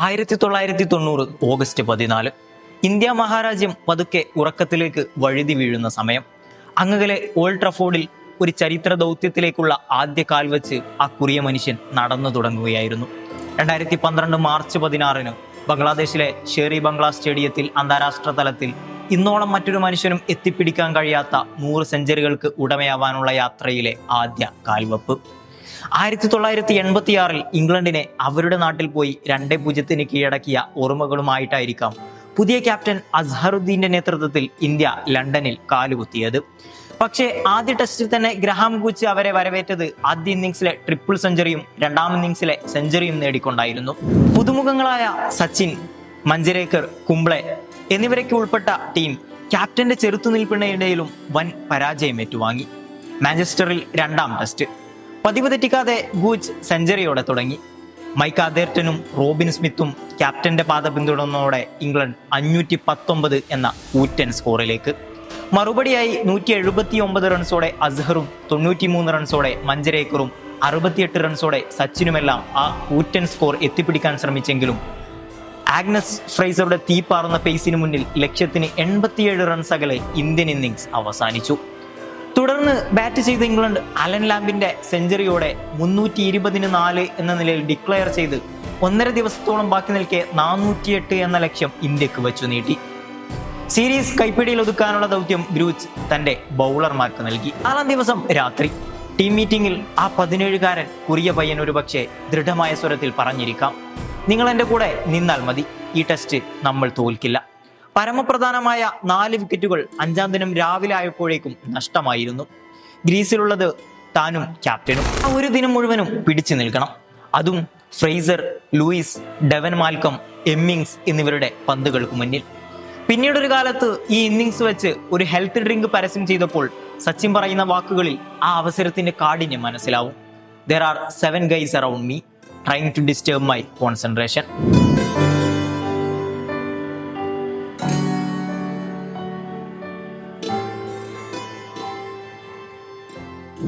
ആയിരത്തി തൊള്ളായിരത്തി തൊണ്ണൂറ് ഓഗസ്റ്റ് പതിനാല്. ഇന്ത്യ മഹാരാജ്യം പതുക്കെ ഉറക്കത്തിലേക്ക് വഴുതി വീഴുന്ന സമയം. അങ്ങകലെ ഓൾഡ് ട്രഫോർഡിൽ ഒരു ചരിത്ര ദൗത്യത്തിലേക്കുള്ള ആദ്യ കാൽവച്ച് ആ കുറിയ മനുഷ്യൻ നടന്നു തുടങ്ങുകയായിരുന്നു. രണ്ടായിരത്തി പന്ത്രണ്ട് മാർച്ച് പതിനാറിന് ബംഗ്ലാദേശിലെ ഷേറി ബംഗ്ലാ സ്റ്റേഡിയത്തിൽ അന്താരാഷ്ട്ര തലത്തിൽ ഇന്നോളം മറ്റൊരു മനുഷ്യനും എത്തിപ്പിടിക്കാൻ കഴിയാത്ത നൂറ് സെഞ്ചുറികൾക്ക് ഉടമയാവാനുള്ള യാത്രയിലെ ആദ്യ കാൽവെപ്പ്. ആയിരത്തി തൊള്ളായിരത്തി എൺപത്തി ആറിൽ ഇംഗ്ലണ്ടിനെ അവരുടെ നാട്ടിൽ പോയി രണ്ടേ പൂജ്യത്തിന് കീഴടക്കിയ ഓർമ്മകളുമായിട്ടായിരിക്കാം പുതിയ ക്യാപ്റ്റൻ അസ്ഹറുദ്ദീന്റെ നേതൃത്വത്തിൽ ഇന്ത്യ ലണ്ടനിൽ കാലുകുത്തിയത്. പക്ഷേ ആദ്യ ടെസ്റ്റിൽ തന്നെ ഗ്രഹാം കൂച്ച് അവരെ വരവേറ്റത് ആദ്യ ഇന്നിങ്സിലെ ട്രിപ്പിൾ സെഞ്ചുറിയും രണ്ടാം ഇന്നിങ്സിലെ സെഞ്ചുറിയും നേടിക്കൊണ്ടായിരുന്നു. പുതുമുഖങ്ങളായ സച്ചിൻ മഞ്ജരേക്കർ കുംബ്ലെ എന്നിവരൊക്കെ ഉൾപ്പെട്ട ടീം ക്യാപ്റ്റന്റെ ചെറുത്തുനിൽപ്പിനിടയിലും വൻ പരാജയം ഏറ്റുവാങ്ങി മാഞ്ചസ്റ്ററിൽ രണ്ടാം ടെസ്റ്റ്. പതിവ് തെറ്റിക്കാതെ ഗൂജ് സെഞ്ചുറിയോടെ തുടങ്ങി. മൈക്ക് അതേർട്ടനും റോബിൻ സ്മിത്തും ക്യാപ്റ്റന്റെ പാത പിന്തുടർന്നതോടെ ഇംഗ്ലണ്ട് അഞ്ഞൂറ്റി പത്തൊമ്പത് എന്ന ഊറ്റൻ സ്കോറിലേക്ക്. മറുപടിയായി നൂറ്റി എഴുപത്തി ഒമ്പത് റൺസോടെ അസ്ഹറും തൊണ്ണൂറ്റിമൂന്ന് റൺസോടെ മഞ്ചരേക്കറും അറുപത്തിയെട്ട് റൺസോടെ സച്ചിനുമെല്ലാം ആ ഊറ്റൻ സ്കോർ എത്തിപ്പിടിക്കാൻ ശ്രമിച്ചെങ്കിലും ആഗ്നസ് ഫ്രൈസറുടെ തീപ്പാറുന്ന പേസിന് മുന്നിൽ ലക്ഷ്യത്തിന് എൺപത്തിയേഴ് റൺസ് അകലെ ഇന്ത്യൻ ഇന്നിങ്സ് അവസാനിച്ചു. തുടർന്ന് ബാറ്റ് ചെയ്ത ഇംഗ്ലണ്ട് അലൻ ലാമ്പിന്റെ സെഞ്ചുറിയോടെ മുന്നൂറ്റി ഇരുപതിന് നാല് എന്ന നിലയിൽ ഡിക്ലെയർ ചെയ്ത് ഒന്നര ദിവസത്തോളം ബാക്കി നിൽക്കെ നാനൂറ്റിയെട്ട് എന്ന ലക്ഷ്യം ഇന്ത്യയ്ക്ക് വെച്ചു നീട്ടി. സീരീസ് കൈപ്പിടിയിൽ ഒതുക്കാനുള്ള ദൗത്യം ഗ്രൂച്ച് തന്റെ ബൗളർമാർക്ക് നൽകി. നാലാം ദിവസം രാത്രി. ടീം മീറ്റിംഗിൽ ആ പതിനേഴുകാരൻ കുറിയ പയ്യൻ ഒരുപക്ഷെ ദൃഢമായ സ്വരത്തിൽ പറഞ്ഞിരിക്കാം. നിങ്ങൾ എന്റെ കൂടെ നിന്നാൽ മതി. ഈ ടെസ്റ്റ് നമ്മൾ തോൽക്കില്ല. പരമപ്രധാനമായ നാല് വിക്കറ്റുകൾ അഞ്ചാം ദിനം രാവിലെ ആയപ്പോഴേക്കും നഷ്ടമായിരുന്നു. ഗ്രീസിലുള്ളത് താനും ക്യാപ്റ്റനും. ആ ഒരു ദിനം മുഴുവനും പിടിച്ചു നിൽക്കണം. അതും Fraser Lewis Devon Malcolm Hemmings എന്നിവരുടെ പന്തുകൾക്ക് മുന്നിൽ. പിന്നീട് ഒരു കാലത്ത് ഈ ഇന്നിങ്സ് വെച്ച് ഒരു ഹെൽത്ത് ഡ്രിങ്ക് പരസ്യം ചെയ്തപ്പോൾ സച്ചിൻ പറയുന്ന വാക്കുകളിൽ ആ അവസരത്തിന്റെ കാഠിന്യം മനസ്സിലാവും. There are seven guys around me trying to disturb my concentration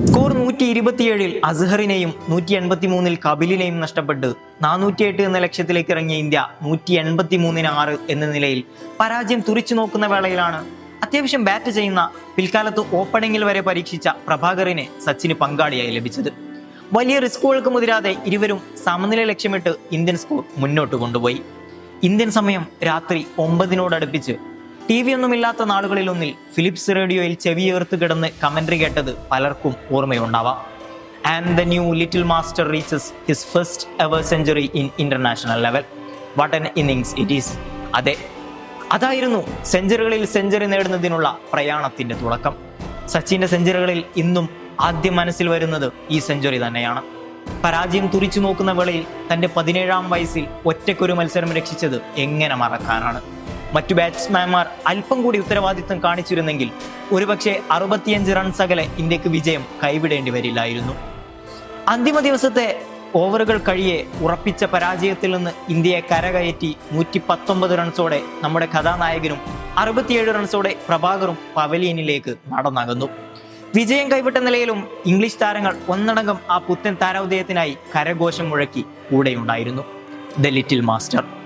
score നൂറ്റി ഇരുപത്തിയേഴിൽ അസ്ഹറിനെയും നൂറ്റി എൺപത്തി മൂന്നിൽ കപിലിനെയും നഷ്ടപ്പെട്ട് നാനൂറ്റി എട്ട് എന്ന ലക്ഷ്യത്തിലേക്ക് ഇറങ്ങിയ ഇന്ത്യ നൂറ്റി എൺപത്തി മൂന്നിന് ആറ് എന്ന നിലയിൽ പരാജയം തുറിച്ചു നോക്കുന്ന വേളയിലാണ്. അത്യാവശ്യം ബാറ്റ് ചെയ്യുന്ന പിൽക്കാലത്ത് ഓപ്പണിംഗിൽ വരെ പരീക്ഷിച്ച പ്രഭാകറിനെ സച്ചിന് പങ്കാളിയായി ലഭിച്ചത്. വലിയ റിസ്കുകൾക്ക് മുതിരാതെ ഇരുവരും സമനില ലക്ഷ്യമിട്ട് ഇന്ത്യൻ സ്കോർ മുന്നോട്ട് കൊണ്ടുപോയി. ഇന്ത്യൻ സമയം രാത്രി ഒമ്പതിനോടടുപ്പിച്ച് ടി വി ഒന്നുമില്ലാത്ത നാളുകളിലൊന്നിൽ ഫിലിപ്സ് റേഡിയോയിൽ ചെവിയേർത്ത് കിടന്ന് കമന്ററി കേട്ടത് പലർക്കും ഓർമ്മയുണ്ടാവാം. And the new little master reaches his first ever century in international level what an innings it is അതെ അതായിരുന്നു സെഞ്ചുറികളിൽ സെഞ്ചുറി നേടുന്നതിനുള്ള പ്രയാണത്തിന്റെ തുടക്കം. സച്ചിന്റെ സെഞ്ചുറികളിൽ ഇന്നും ആദ്യം മനസ്സിൽ വരുന്നത് ഈ സെഞ്ചുറി തന്നെയാണ്. പരാജയം തുറിച്ചു നോക്കുന്ന വേളയിൽ തന്റെ പതിനേഴാം വയസ്സിൽ ഒറ്റയ്ക്കൊരു മത്സരം രക്ഷിച്ചത് എങ്ങനെ മറക്കാനാണ്? മറ്റു ബാറ്റ്സ്മാൻമാർ അല്പം കൂടി ഉത്തരവാദിത്തം കാണിച്ചിരുന്നെങ്കിൽ ഒരുപക്ഷെ അറുപത്തിയഞ്ച് റൺസ് അകലെ ഇന്ത്യയ്ക്ക് വിജയം കൈവിടേണ്ടി വരില്ലായിരുന്നു. അന്തിമ ദിവസത്തെ ഓവറുകൾ കഴിയെ ഉറപ്പിച്ച പരാജയത്തിൽ നിന്ന് ഇന്ത്യയെ കരകയറ്റി നൂറ്റി പത്തൊമ്പത് റൺസോടെ നമ്മുടെ കഥാനായകനും അറുപത്തിയേഴ് റൺസോടെ പ്രഭാകറും പവലിയനിലേക്ക് നടന്നകന്നു. വിജയം കൈവിട്ട നിലയിലും ഇംഗ്ലീഷ് താരങ്ങൾ ഒന്നടങ്കം ആ പുത്തൻ താരോദയത്തിനായി കരഘോഷം മുഴക്കി കൂടെയുണ്ടായിരുന്നു. The little master.